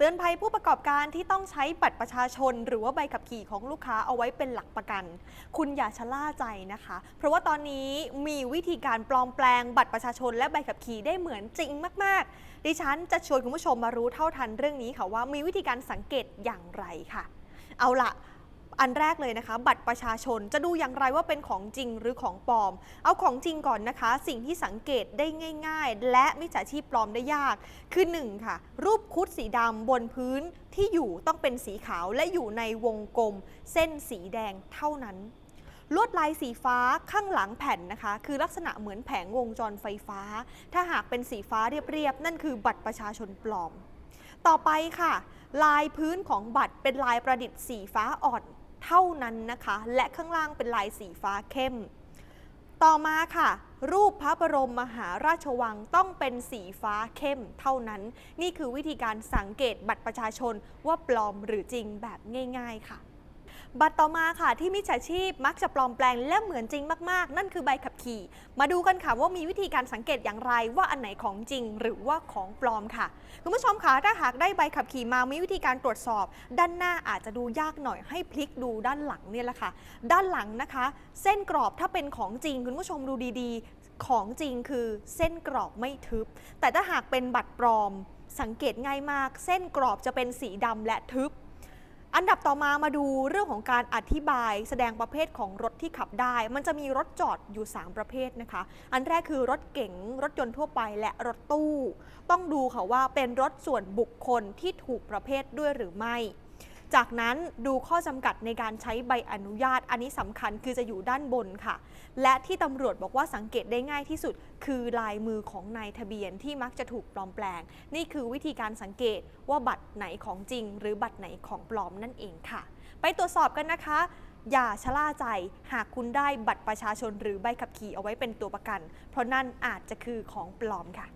เตือนภัยผู้ประกอบการที่ต้องใช้บัตรประชาชน หรือว่าใบขับขี่ของลูกค้าเอาไว้เป็นหลักประกัน คุณอย่าชะล่าใจนะคะ เพราะว่าตอนนี้มีวิธีการปลอมแปลงบัตรประชาชนและใบขับขี่ได้เหมือนจริงมาก ๆ ดิฉันจะชวนคุณผู้ชมมารู้เท่าทันเรื่องนี้ค่ะว่ามีวิธีการสังเกตอย่างไรค่ะ เอาละ อันแรกเลยนะคะ บัตรประชาชนจะดูอย่างไรว่าเป็นของจริงหรือของปลอม เอาของจริงก่อนนะคะ สิ่งที่สังเกตได้ง่าย ๆ และมิจฉาชีพปลอมได้ยาก คือ 1 ค่ะ รูปคุดสีดำบนพื้นที่อยู่ต้องเป็นสีขาวและอยู่ในวงกลม เส้นสีแดงเท่านั้นลวดลายสีฟ้าข้างหลังแผ่นนะคะ คือลักษณะเหมือนแผงวงจรไฟฟ้า ถ้าหากเป็นสีฟ้าเรียบๆ นั่นคือบัตรประชาชนปลอม ต่อไปค่ะ ลายพื้นของบัตรเป็นลายประดิษฐ์สีฟ้าอ่อน เท่านั้นนะคะ และข้างล่างเป็นลายสีฟ้าเข้ม ต่อมาค่ะ รูปพระบรมมหาราชวังต้องเป็นสีฟ้าเข้มเท่านั้น นี่คือวิธีการสังเกตบัตรประชาชนว่าปลอมหรือจริงแบบง่าย ๆ ค่ะ บัตรต่อมาค่ะที่มิจฉาชีพมักจะปลอมแปลงและเหมือนจริงมากๆ นั่นคือใบขับขี่ มาดูกันค่ะว่ามีวิธีการสังเกตอย่างไรว่าอันไหนของจริงหรือว่าของปลอมค่ะ คุณผู้ชมคะถ้าหากได้ใบขับขี่มามีวิธีการตรวจสอบ ด้านหน้าอาจจะดูยากหน่อยให้พลิกดูด้านหลังเนี่ยแหละค่ะ ด้านหลังนะคะ เส้นกรอบถ้าเป็นของจริงคุณผู้ชมดูดีๆ ของจริงคือเส้นกรอบไม่ทึบ แต่ถ้าหากเป็นบัตรปลอม สังเกตง่ายมาก เส้นกรอบจะเป็นสีดำและทึบ อันดับต่อมามาดูเรื่องของการอธิบายแสดงประเภทของรถที่ขับได้ มันจะมีรถจอดอยู่ 3 ประเภทนะคะ อันแรกคือรถเก๋งรถยนต์ทั่วไปและรถตู้ ต้องดูค่ะว่าเป็นรถส่วนบุคคลที่ถูกประเภทด้วยหรือไม่ จากนั้นดูข้อจำกัดในการใช้ใบอนุญาต อันนี้สำคัญคือจะอยู่ด้านบนค่ะ และที่ตำรวจบอกว่าสังเกตได้ง่ายที่สุด คือลายมือของนายทะเบียนที่มักจะถูกปลอมแปลง นี่คือวิธีการสังเกตว่าบัตรไหนของจริง หรือบัตรไหนของปลอมนั่นเองค่ะ ไปตรวจสอบกันนะคะ อย่าชะล่าใจ หากคุณได้บัตรประชาชนหรือใบขับขี่เอาไว้เป็นตัวประกัน เพราะนั่นอาจจะคือของปลอมค่ะ